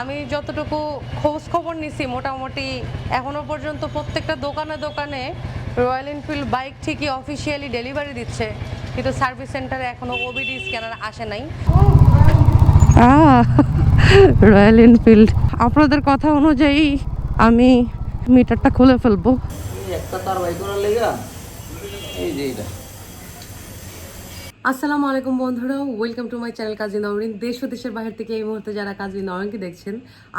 আমি যতটুকু খোঁজ খবর নিছি মোটামুটি এখনও পর্যন্ত প্রত্যেকটা দোকানে দোকানে রয়্যাল এনফিল্ড বাইক ঠিকই অফিসিয়ালি ডেলিভারি দিচ্ছে, কিন্তু সার্ভিস সেন্টারে এখনও ওবিডি স্ক্যানার আসে নাই। রয়্যাল এনফিল্ড আপনাদের কথা অনুযায়ী আমি মিটারটা খুলে ফেলব। একটা তার বাই করার এই যে এটা। আসসালামু আলাইকুম বন্ধুরা welcome to my channel Kazi Nowrin দেশ ও দেশের বাইরে থেকে এই মুহূর্তে যারা কাজী নওরিনকে দেখছেন,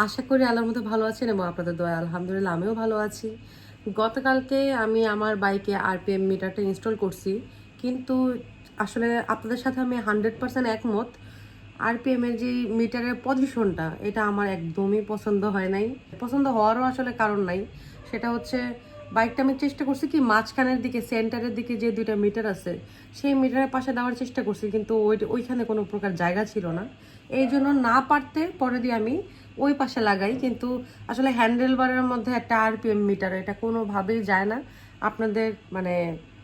আশা করি আল্লাহর মতো ভালো আছেন এবং আপনাদের দয়া, আলহামদুলিল্লাহ আমিও ভালো আছি। গতকালকে আমি আমার বাইকে আরপিএম মিটারটা ইনস্টল করছি, কিন্তু আসলে আপনাদের সাথে আমি হান্ড্রেড পার্সেন্ট একমত। আরপিএম এর যে মিটারের পজিশনটা এটা আমার একদমই পছন্দ হয় নাই। পছন্দ হওয়ারও আসলে কারণ নাই। সেটা হচ্ছে বাইকটা আমি চেষ্টা করছি কি মাঝখানের দিকে, সেন্টারের দিকে যে দুইটা মিটার আছে, সেই মিটারের পাশে দেওয়ার চেষ্টা করছি, কিন্তু ওই ওইখানে কোনো প্রকার জায়গা ছিল না। এই জন্য না পারতে পরে দিয়ে আমি ওই পাশে লাগাই, কিন্তু আসলে হ্যান্ডেল বারের মধ্যে একটা আরপিএম মিটার, এটা কোনোভাবেই যায় না। আপনাদের মানে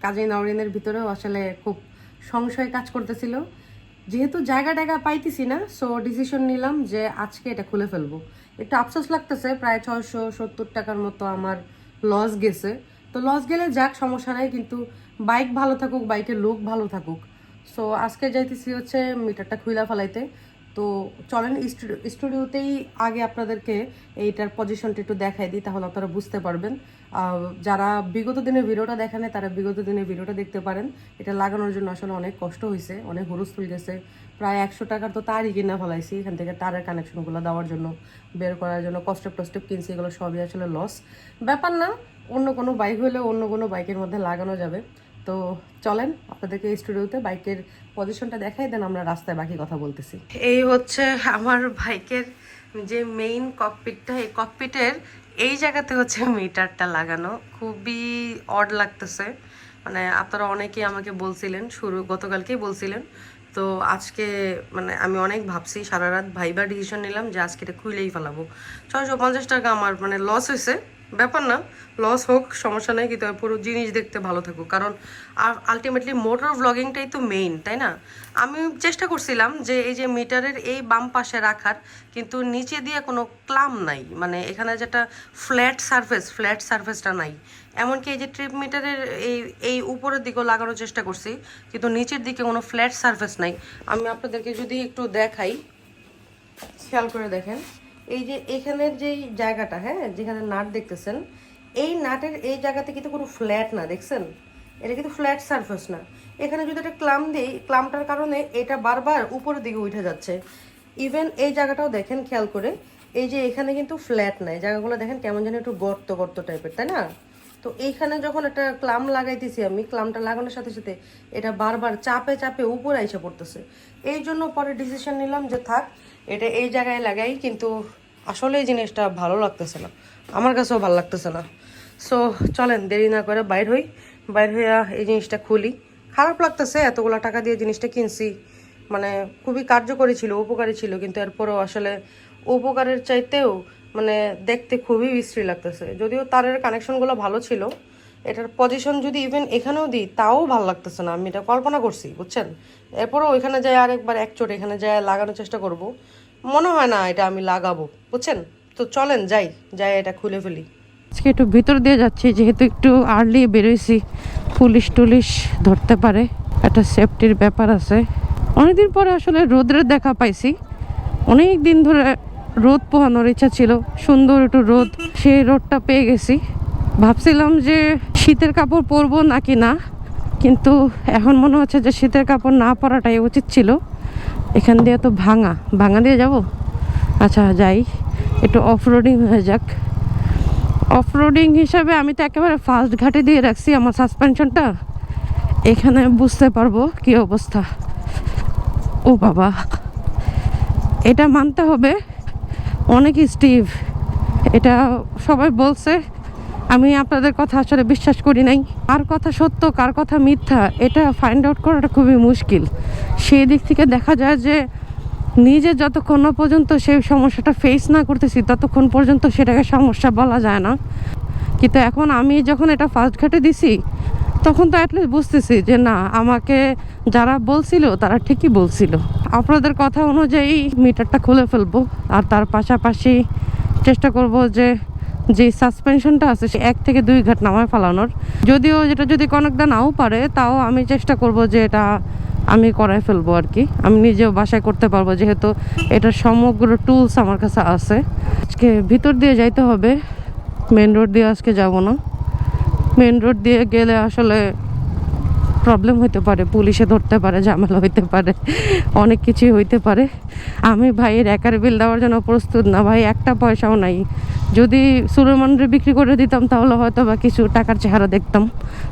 কাজী নরিনের ভিতরেও আসলে খুব সংশয় কাজ করতেছিল। যেহেতু জায়গা টায়গা পাইতেছি না সো ডিসিশন নিলাম যে আজকে এটা খুলে ফেলব। একটু আফসোস লাগতেছে, প্রায় ছয়শো সত্তর টাকার মতো আমার লস গেছে। তো লস গেলে যাক, সমস্যা নাই, কিন্তু বাইক ভালো থাকুক বাইকের লুক ভালো থাকুক। সো আজকে যাইতেছি হচ্ছে মিটারটা খুইলা ফেলাইতে। তো চলেন স্টুডিওতেই আগে আপনাদেরকে এইটার পজিশনটা একটু দেখাই দিই, তাহলে আপনারা বুঝতে পারবেন। যারা বিগত দিনের ভিডিওটা দেখেন তারা বিগত দিনের ভিডিওটা দেখতে পারেন। এটা লাগানোর জন্য আসলে অনেক কষ্ট হয়েছে অনেক হুরুস্থুল গেছে। প্রায় একশো টাকার তো তারই কিনা ফেলাইছি। এখান থেকে তারের কানেকশনগুলো দেওয়ার জন্য, বের করার জন্য কস্টেপ টস্টেপ কিনছি, এগুলো সবই আসলে লস ব্যাপার না, অন্য কোনো বাইক হলে অন্য কোনো বাইকের মধ্যে লাগানো যাবে। তো চলেন, আপনাদেরকে স্টুডিওতে বাইকের পজিশনটা দেখাই দেন আমরা রাস্তায় বাকি কথা বলতেছি। এই হচ্ছে আমার বাইকের যে মেইন ককপিটটা এই ককপিটের এই জায়গাতে হচ্ছে মিটারটা লাগানো। খুবই অড লাগতেছে। মানে আপনারা অনেকেই আমাকে বলছিলেন, শুরু, গতকালকেই বলছিলেন তো আজকে মানে আমি অনেক ভাবছি সারা রাত ভাইবার ডিসিশন নিলাম যে আজকে এটা খুইলেই ফেলাবো। ছয়শো পঞ্চাশ টাকা আমার মানে লস হয়েছে ব্যাপার না লস হোক, সমস্যা নেই, কিন্তু পুরো জিনিস দেখতে ভালো থাকুক। কারণ আলটিমেটলি মোটর ব্লগিংটাই তো মেইন তাই না? আমি চেষ্টা করছিলাম যে এই যে মিটারের এই বাম পাশে রাখার, কিন্তু নিচে দিয়ে কোনো ক্লাম নাই। মানে এখানে যেটা ফ্ল্যাট সারফেস ফ্ল্যাট সারফেসটা নাই। এমনকি এই যে ট্রিপ মিটারের এই এই উপরের দিকেও লাগানোর চেষ্টা করছি, কিন্তু নিচের দিকে কোনো ফ্ল্যাট সারফেস নাই। আমি আপনাদেরকে যদি একটু দেখাই, খেয়াল করে দেখেন। এই যে এখানের যে জায়গাটা হ্যাঁ যেখানে নাট দেখতেছেন, এই নাটের এই জায়গাতে কিন্তু কোনো ফ্ল্যাট না, দেখছেন? এটা কিন্তু ফ্ল্যাট সারফেস না। এখানে যদি একটা ক্লাম দিই, ক্লামটার কারণে এটা বারবার উপরের দিকে উঠে যাচ্ছে। ইভেন এই জায়গাটাও দেখেন, খেয়াল করে, এই যে এখানে কিন্তু ফ্ল্যাট নাই। জায়গাগুলো দেখেন কেমন যেন একটু গর্ত গর্ত টাইপের, তাই না? তো এইখানে যখন একটা ক্লাম লাগাইতেছি আমি, ক্লামটা লাগানোর সাথে সাথে এটা বারবার চাপে চাপে উপরে এসে পড়তেছে। এই জন্য পরে ডিসিশন নিলাম যে থাক এটা এই জায়গায় লাগাই, কিন্তু আসলে এই জিনিসটা ভালো লাগতেছে না। আমার কাছেও ভালো লাগতেছে না। সো চলেন, দেরি না করে বাইর হই। বাইর হইয়া এই জিনিসটা খুলি। খারাপ লাগতেছে, এতগুলো টাকা দিয়ে জিনিসটা কিনছি। মানে খুবই কার্যকরী ছিল, উপকারী ছিল, কিন্তু এরপরেও আসলে উপকারের চাইতেও মানে দেখতে খুবই বিশ্রী লাগতেছে। যদিও তারের কানেকশনগুলো ভালো ছিল এটার পজিশন যদি ইভেন এখানেও দিই, তাও ভালো লাগতেছে না। আমি এটা কল্পনা করছি, বুঝছেন? এরপরও ওইখানে যাই আরেকবার এক চোট এখানে যাই লাগানোর চেষ্টা করব। মনে হয় না এটা আমি লাগাবো, বুঝছেন? তো চলেন, যাই যাই এটা খুলে ফেলি। আজকে একটু ভিতর দিয়ে যাচ্ছি, যেহেতু একটু আর্লি বেরোইছি, পুলিশ টুলিশ ধরতে পারে, একটা সেফটির ব্যাপার আছে। অনেকদিন পরে আসলে রোদের দেখা পাইছি। অনেক দিন ধরে রোদ পোহানোর ইচ্ছা ছিল, সুন্দর একটু রোদ, সেই রোদটা পেয়ে গেছি। ভাবছিলাম যে শীতের কাপড় পরবো নাকি না, কিন্তু এখন মনে হচ্ছে যে শীতের কাপড় না পরাটাই উচিত ছিল। এখান দিয়ে তো ভাঙা ভাঙা দিয়ে যাব? আচ্ছা যাই, একটু অফ রোডিং হয়ে যাক। অফ রোডিং হিসাবে আমি তো একেবারে ফার্স্ট ঘাটে দিয়ে রাখছি আমার সাসপেনশনটা এখানে বুঝতে পারব কি অবস্থা। ও বাবা, এটা মানতে হবে। অনেক স্টিভ এটা সবাই বলছে আমি আপনাদের কথা আসলে বিশ্বাস করি নাই। কার কথা সত্য, কার কথা মিথ্যা, এটা ফাইন্ড আউট করাটা খুবই মুশকিল। সেই দিক থেকে দেখা যায় যে, নিজে যতক্ষণ না পর্যন্ত সেই সমস্যাটা ফেস না করতেছি, ততক্ষণ পর্যন্ত সেটাকে সমস্যা বলা যায় না। কিন্তু এখন আমি যখন এটা ফার্স্ট ঘাটে দিছি, তখন তো অ্যাটলিস্ট বুঝতেছি যে, না, আমাকে যারা বলছিল, তারা ঠিকই বলছিল। আপনাদের কথা অনুযায়ী মিটারটা খুলে ফেলব, আর তার পাশাপাশি চেষ্টা করব যে যে সাসপেনশনটা আছে, সে এক থেকে দুই ঘাট নামায় ফেলানোর। যদিও যেটা যদি কনকদা নাও পারে, তাও আমি চেষ্টা করব যে এটা আমি করাই ফেলব আর কি। আমি নিজেও বাসায় করতে পারব, যেহেতু এটা সমগ্র টুলস আমার কাছে আছে। আজকে ভিতর দিয়ে যাইতে হবে মেন রোড দিয়ে আজকে যাব না। মেন রোড দিয়ে গেলে আসলে প্রবলেম হইতে পারে পুলিশে ধরতে পারে, ঝামেলা হইতে পারে, অনেক কিছুই হইতে পারে। আমি ভাইয়ের একার বিল দেওয়ার জন্য প্রস্তুত না, ভাই একটা পয়সাও নাই। যদি সুলেমানরে বিক্রি করে দিতাম, তাহলে হয়তো বা কিছু টাকার চেহারা দেখতাম।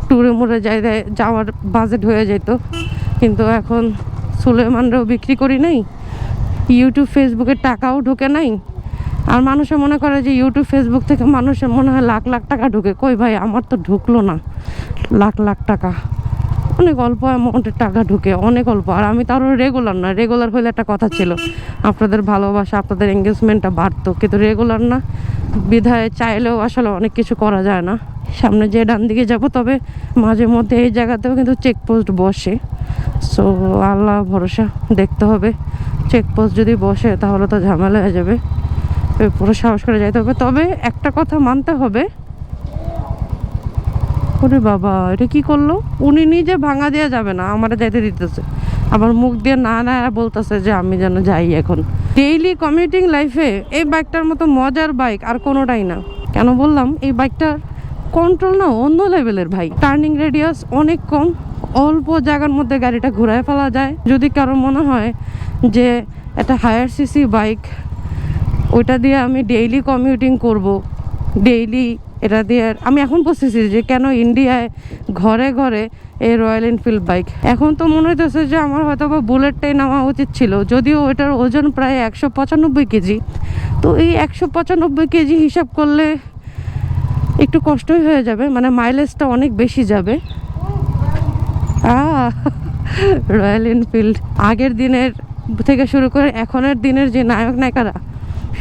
ট্যুরে মুড়ে যাই যাওয়ার বাজেট হয়ে যেত। কিন্তু এখন সুলেমানরেও বিক্রি করি নাই ইউটিউব ফেসবুকে টাকাও ঢোকে নাই। আর মানুষে মনে করে যে ইউটিউব ফেসবুক থেকে মানুষের মনে হয় লাখ লাখ টাকা ঢুকে। কই ভাই, আমার তো ঢুকলো না। লাখ লাখ টাকা। অনেক অল্প অ্যামাউন্টের টাকা ঢুকে, অনেক অল্প। আর আমি তারও রেগুলার না রেগুলার হলে একটা কথা ছিল, আপনাদের ভালোবাসা, আপনাদের এঙ্গেজমেন্টটা বাড়তো, কিন্তু রেগুলার না। বিধায় চাইলেও আসলে অনেক কিছু করা যায় না। সামনে যে ডান দিকে যাব, তবে মাঝে মধ্যে এই জায়গাতেও কিন্তু চেকপোস্ট বসে। সো আল্লাহ ভরসা, দেখতে হবে। চেকপোস্ট যদি বসে, তাহলে তো ঝামেলা হয়ে যাবে। পুরো সাহস করে যাইতে হবে। তবে একটা কথা মানতে হবে। ওরে বাবা, এটা কি করল? উনি নিজে ভাঙা দেওয়া যাবে না, আমার যাইতে দিতেছে। আবার মুখ দিয়ে না না বলতেছে যে, আমি যেন যাই এখন। ডেইলি কমিউটিং লাইফে এই বাইকটার মতো মজার বাইক আর কোনোটাই না। কেন বললাম? এই বাইকটার কন্ট্রোল না, অন্য লেভেলের ভাই। টার্নিং রেডিয়াস অনেক কম। অল্প জায়গার মধ্যে গাড়িটা ঘুরায় ফেলা যায়। যদি কারও মনে হয় যে একটা হায়ার সিসি বাইক ওইটা দিয়ে আমি ডেইলি কমিউটিং করব। ডেইলি এটা দিয়ে আমি এখন বুঝতেছি যে কেন ইন্ডিয়ায় ঘরে ঘরে এই রয়্যাল এনফিল্ড বাইক এখন তো মনে হইতেছে যে আমার হয়তো বা বুলেটটাই নেওয়া উচিত ছিল, যদিও এটার ওজন প্রায় একশো পঁচানব্বই কেজি। তো এই একশো পঁচানব্বই কেজি হিসাব করলে একটু কষ্টই হয়ে যাবে মানে মাইলেজটা অনেক বেশি যাবে। রয়্যাল এনফিল্ড আগের দিনের থেকে শুরু করে এখনের দিনের যে নায়ক নায়িকারা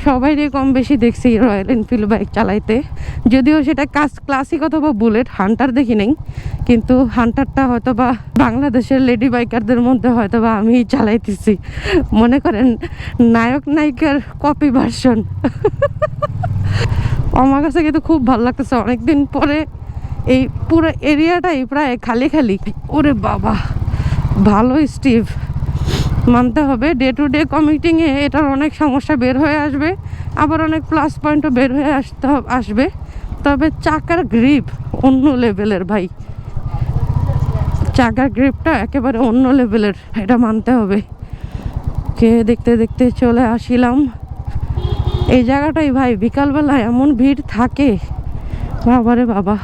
সবাইরে কম বেশি দেখছি রয়্যাল এনফিল্ড বাইক চালাইতে। যদিও সেটা কাজ ক্লাসিক অথবা বুলেট হান্টার দেখি নাই। কিন্তু হান্টারটা হয়তো বা বাংলাদেশের লেডি বাইকারদের মধ্যে হয়তো বা আমি চালাইতেছি। মনে করেন নায়ক নায়িকার কপি ভার্সন আমার কাছে কিন্তু খুব ভালো লাগতেছে। অনেকদিন পরে এই পুরো এরিয়াটাই প্রায় খালি খালি। ওরে বাবা, ভালো স্টিভ মানতে হবে। ডে টু ডে কমিটিংয়ে এটার অনেক সমস্যা বের হয়ে আসবে। আবার অনেক প্লাস পয়েন্টও বের হয়ে আসতে আসবে। তবে চাকার গ্রিপ অন্য লেভেলের ভাই। চাকার গ্রিপটা একেবারে অন্য লেভেলের এটা মানতে হবে। কে দেখতে দেখতে চলে আসিলাম। এই জায়গাটাই ভাই বিকালবেলায় এমন ভিড় থাকে। বাবারে বাবা।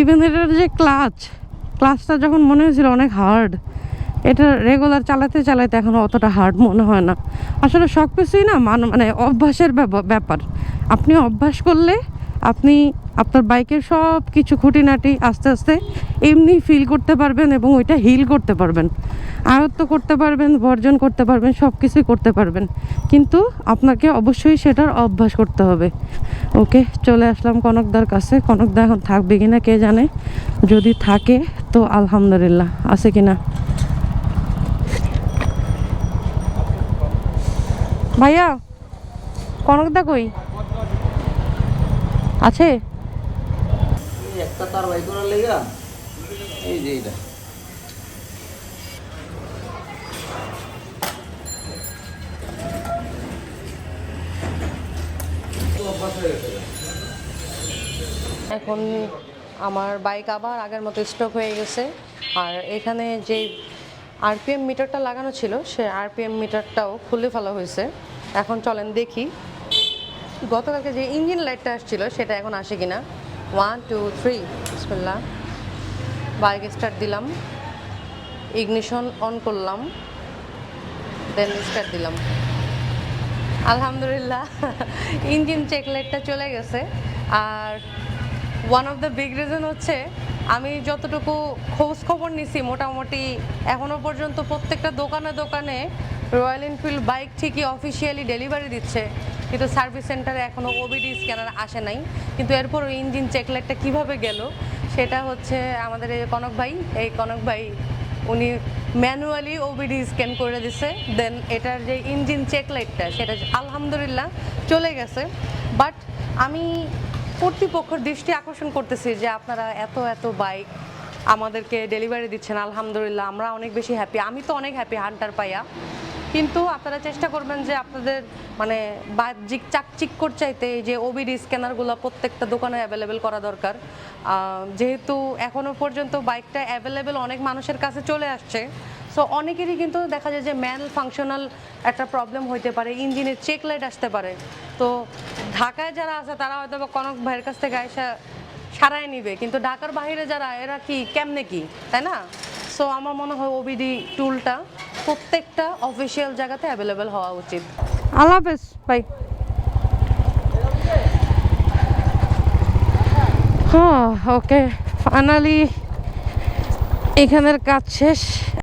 ইভেন এটার যে ক্লাচ ক্লাচটা যখন মনে হয়েছিল অনেক হার্ড এটা রেগুলার চালাতে চালাতে এখন অতটা হার্ড মনে হয় না। আসলে সব কিছুই না মান মানে অভ্যাসের ব্যাপ- ব্যাপার। আপনি অভ্যাস করলে আপনি আপনার বাইকের সব কিছু খুঁটিনাটি আস্তে আস্তে এমনি ফিল করতে পারবেন এবং ওইটা হিল করতে পারবেন। আয়ত্ত করতে পারবেন, বর্জন করতে পারবেন সব কিছুই করতে পারবেন। কিন্তু আপনাকে অবশ্যই সেটার অভ্যাস করতে হবে। ওকে, চলে আসলাম কনকদার কাছে। কনকদা এখন থাকবে কিনা কে জানে? যদি থাকে তো আলহামদুলিল্লাহ। আছে কিনা? ভাইয়া কনকদা কই? আছে? একটা তার বাই করার লেগা? এই যে এটা এখন আমার বাইক আবার আগের মতো স্টক হয়ে গেছে। আর এখানে যে আরপিএম মিটারটা লাগানো ছিল, সে আরপিএম মিটারটাও খুলে ফেলা হয়েছে। এখন চলেন দেখি। গতকালকে যে ইঞ্জিন লাইটটা আসছিল, সেটা এখন আসে কিনা? ওয়ান টু থ্রি বিসমিল্লাহ। বাইক স্টার্ট দিলাম। ইগনিশন অন করলাম। দেন স্টার্ট দিলাম। আলহামদুলিল্লাহ, ইঞ্জিন চেক লাইটটা চলে গেছে। আর one of the big reason হচ্ছে আমি যতটুকু খোঁজ খবর নিছি মোটামুটি এখনও পর্যন্ত প্রত্যেকটা দোকানে দোকানে রয়্যাল এনফিল্ড বাইক ঠিকই অফিসিয়ালি ডেলিভারি দিচ্ছে। কিন্তু সার্ভিস সেন্টারে এখনও ওবিডি স্ক্যানার আসে নাই। কিন্তু এরপর ওই ইঞ্জিন চেক লাইটটা কীভাবে গেল, সেটা হচ্ছে আমাদের এই কনক ভাই। এই কনক ভাই, উনি ম্যানুয়ালি ওবিডি স্ক্যান করে দিছে। দেন এটার যে ইঞ্জিন চেক লাইটটা সেটা আলহামদুলিল্লাহ চলে গেছে। বাট আমি কর্তৃপক্ষের দৃষ্টি আকর্ষণ করতেছি যে আপনারা এত এত বাইক আমাদেরকে ডেলিভারি দিচ্ছেন, আলহামদুলিল্লাহ, আমরা অনেক বেশি হ্যাপি আমি তো অনেক হ্যাপি হান্টার পাইয়া কিন্তু আপনারা চেষ্টা করবেন যে আপনাদের মানে বাহ্যিক চাকচিক্কর চাইতে এই যে ওবিডি স্ক্যানারগুলো প্রত্যেকটা দোকানে অ্যাভেলেবেল করা দরকার। যেহেতু এখনও পর্যন্ত বাইকটা অ্যাভেলেবেল অনেক মানুষের কাছে চলে আসছে। সো অনেকেরই কিন্তু দেখা যায় যে ম্যান ফাংশনাল একটা প্রবলেম হইতে পারে, ইঞ্জিনের চেক লাইট আসতে পারে। তো ঢাকায় যারা আছে, তারা হয়তো বা কনক ভাইয়ের কাছ থেকে আইসা সারাই নিবে। কিন্তু ঢাকার বাইরে যারা, এরা কি, কেমনে কি? তাই না? সো আমার মনে হয় ওবিডি টুলটা প্রত্যেকটা অফিসিয়াল জায়গাতে অ্যাভেলেবেল হওয়া উচিত। আল্লাহ হাফেজ বাই হ্যাঁ ওকে ফাইনালি এখানের কাজ শেষ।